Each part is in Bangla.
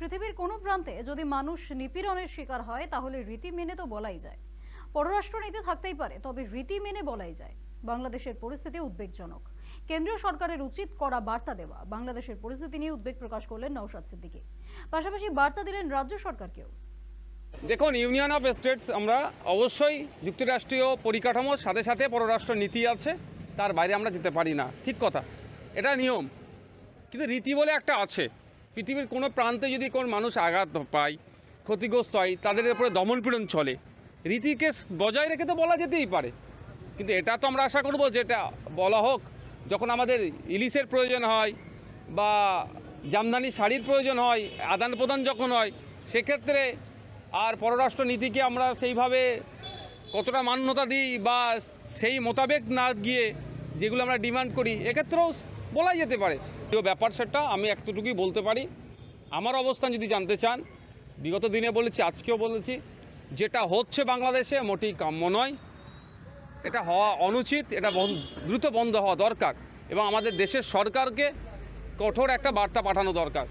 পৃথিবীর কোনো প্রান্তে যদি মানুষ নিপীড়নের শিকার হয়, তাহলে রীতি মেনে তো বলাই যায়। পররাষ্ট্রনীতি থাকতেই পারে, তবে রীতি মেনে বলাই যায়। বাংলাদেশের পরিস্থিতি উদ্বেগজনক। কেন্দ্রীয় সরকারের উচিত করা বার্তা দেওয়া। বাংলাদেশের পরিস্থিতি নিয়ে উদ্বেগ প্রকাশ করলেন নওশাদ সিদ্দিকী। পাশাপাশি বার্তা দিলেন রাজ্য সরকারকেও। দেখুন, ইউনিয়ন অফ স্টেটস আমরা অবশ্যই যুক্তরাষ্ট্রীয় পরিকাঠামোর সাথে সাথে পররাষ্ট্র নীতি আছে, তার বাইরে আমরা যেতে পারি না। ঠিক কথা। এটা নিয়ম। কিন্তু রীতি বলে একটা আছে। পৃথিবীর কোনো প্রান্তে যদি কোন মানুষ আঘাত পায়, ক্ষতিগ্রস্ত হয়, তাদের উপরে দমনপীড়ন চলে। রীতিকে বজায় রেখে তো বলা যেতেই পারে। কিন্তু এটা তো আমরা আশা করব যেটা বলা হোক, যখন আমাদের ইলিশের প্রয়োজন হয় বা জামদানি শাড়ির প্রয়োজন হয়, আদান প্রদান যখন হয়, সেক্ষেত্রে আর পররাষ্ট্র নীতিকে আমরা সেইভাবে কতটা মান্যতা দিই বা সেই মোতাবেক না গিয়ে যেগুলো আমরা ডিমান্ড করি, এক্ষেত্রেও বলাই যেতে পারে। ব্যাপার সেটা, আমি একটুটুকুই বলতে পারি। আমার অবস্থান যদি জানতে চান, বিগত দিনে বলেছি, আজকেও বলেছি, যেটা হচ্ছে বাংলাদেশে মোটেই কাম্য নয়। এটা হওয়া অনুচিত, এটা দ্রুত বন্ধ হওয়া দরকার এবং আমাদের দেশের সরকারকে কঠোর একটা বার্তা পাঠানো দরকার।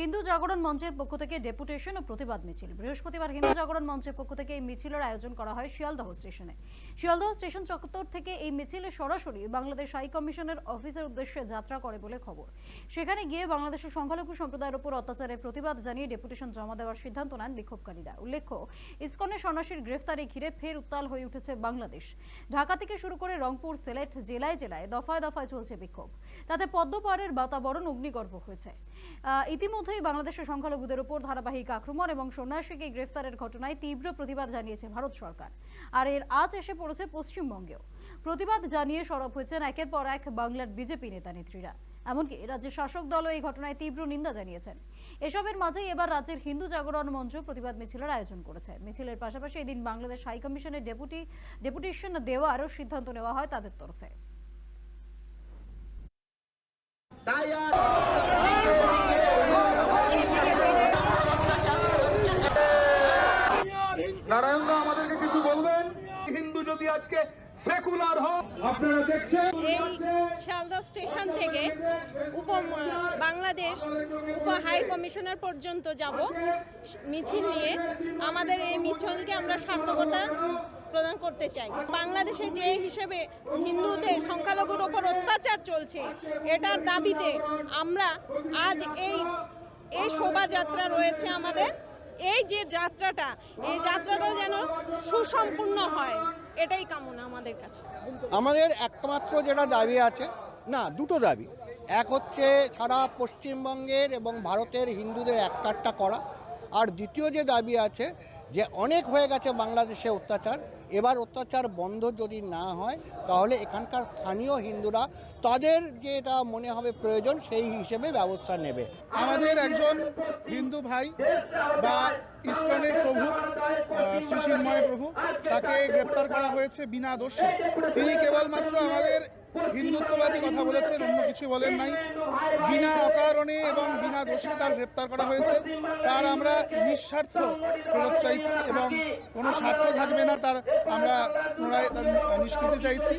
হিন্দু জাগরণ মঞ্চের পক্ষ থেকে ডেপুটেশন ও প্রতিবাদ মিছিল। বৃহস্পতিবার হিন্দু জাগরণ মঞ্চের পক্ষ থেকে এই মিছিলের আয়োজন করা হয় শিয়ালদহ স্টেশনে। শিয়ালদহ স্টেশন চত্বর থেকে এই মিছিলে সরাসরি বাংলাদেশ হাই কমিশনের অফিসের উদ্দেশ্যে যাত্রা করে বলে খবর। সেখানে গিয়ে বাংলাদেশের সংখ্যালঘু সম্প্রদায়ের উপর অত্যাচারের প্রতিবাদ জানিয়ে ডেপুটেশন জমা দেওয়ার সিদ্ধান্ত নেন বিক্ষোভকারীরা। উল্লেখ্য ইসকনের সন্ন্যাসীর গ্রেফতারি ঘিরে ফের উত্তাল হয়ে উঠেছে বাংলাদেশ। ঢাকা থেকে শুরু করে রংপুর সিলেট জেলায় জেলায় দফায় দফায় চলছে বিক্ষোভ। তাতে পদ্মপাড়ের বাতাবরণ অগ্নিগর্ভ হয়েছে। আহ, ইতিমধ্যেই বাংলাদেশের সংখ্যালঘুদের উপর ধারাবাহিক আক্রমণ এবং সন্ন্যাসীকে গ্রেফতারের ঘটনায় তীব্র প্রতিবাদ জানিয়েছে ভারত সরকার। আর এর আজ এসে পড়েছে পশ্চিমবঙ্গেও। প্রতিবাদ জানিয়ে সরব হয়েছেন একের পর এক বাংলার বিজেপি নেতা নেত্রীরা। এমনকি রাজ্যের শাসক দলও এই ঘটনায় তীব্র নিন্দা জানিয়েছেন। এসবের মাঝেই এবার রাজ্যের হিন্দু জাগরণ মঞ্চ প্রতিবাদ মিছিলের আয়োজন করেছে। মিছিলের পাশাপাশি এদিন বাংলাদেশ হাই কমিশনের ডেপুটি, ডেপুটেশন দেওয়ারও সিদ্ধান্ত নেওয়া হয় তাদের তরফে। তাই নারায়ণদা আমাদেরকে কিছু বলবেন? হিন্দু যদি আজকে সেকুলার হোক আপনারা দেখছেন? এই শিয়ালদা স্টেশন থেকে উপ বাংলাদেশ উপ হাই কমিশনার পর্যন্ত যাব মিছিল নিয়ে। আমাদের এই মিছিলকে আমরা সার্থকতা প্রদান করতে চাই। বাংলাদেশে যে হিসেবে হিন্দুদের সংখ্যালঘুর ওপর অত্যাচার চলছে এটার দাবিতে আমরা আজ এই এই শোভাযাত্রা রয়েছে আমাদের। এই যে যাত্রাটা, এই যাত্রাটা যেন সুসম্পূর্ণ হয়, এটাই কামনা আমাদের কাছে। আমাদের একমাত্র যেটা দাবি আছে, না, দুটো দাবি। এক হচ্ছে সারা পশ্চিমবঙ্গের এবং ভারতের হিন্দুদের একটা করা আর দ্বিতীয় যে দাবি আছে যে অনেক হয়ে গেছে বাংলাদেশে অত্যাচার, এবার অত্যাচার বন্ধ যদি না হয়, তাহলে এখানকার স্থানীয় হিন্দুরা তাদের যেটা মনে হবে প্রয়োজন, সেই হিসেবে ব্যবস্থা নেবে। আমাদের একজন হিন্দু ভাই বা ইস্কনের প্রভু শ্রী প্রভু, তাকে গ্রেপ্তার করা হয়েছে বিনা দোষে। তিনি কেবলমাত্র আমাদের হিন্দুত্ববাদী কথা বলেছেন অন্য কিছু বলেন নাই। বিনা অকারণে এবং বিনা দোষে তার গ্রেপ্তার করা হয়েছে। তার আমরা নিঃস্বার্থ ফেরত চাইছি এবং কোনো স্বার্থ থাকবে না তার আমরা পুনরায় তার নিষ্কৃতি চাইছি।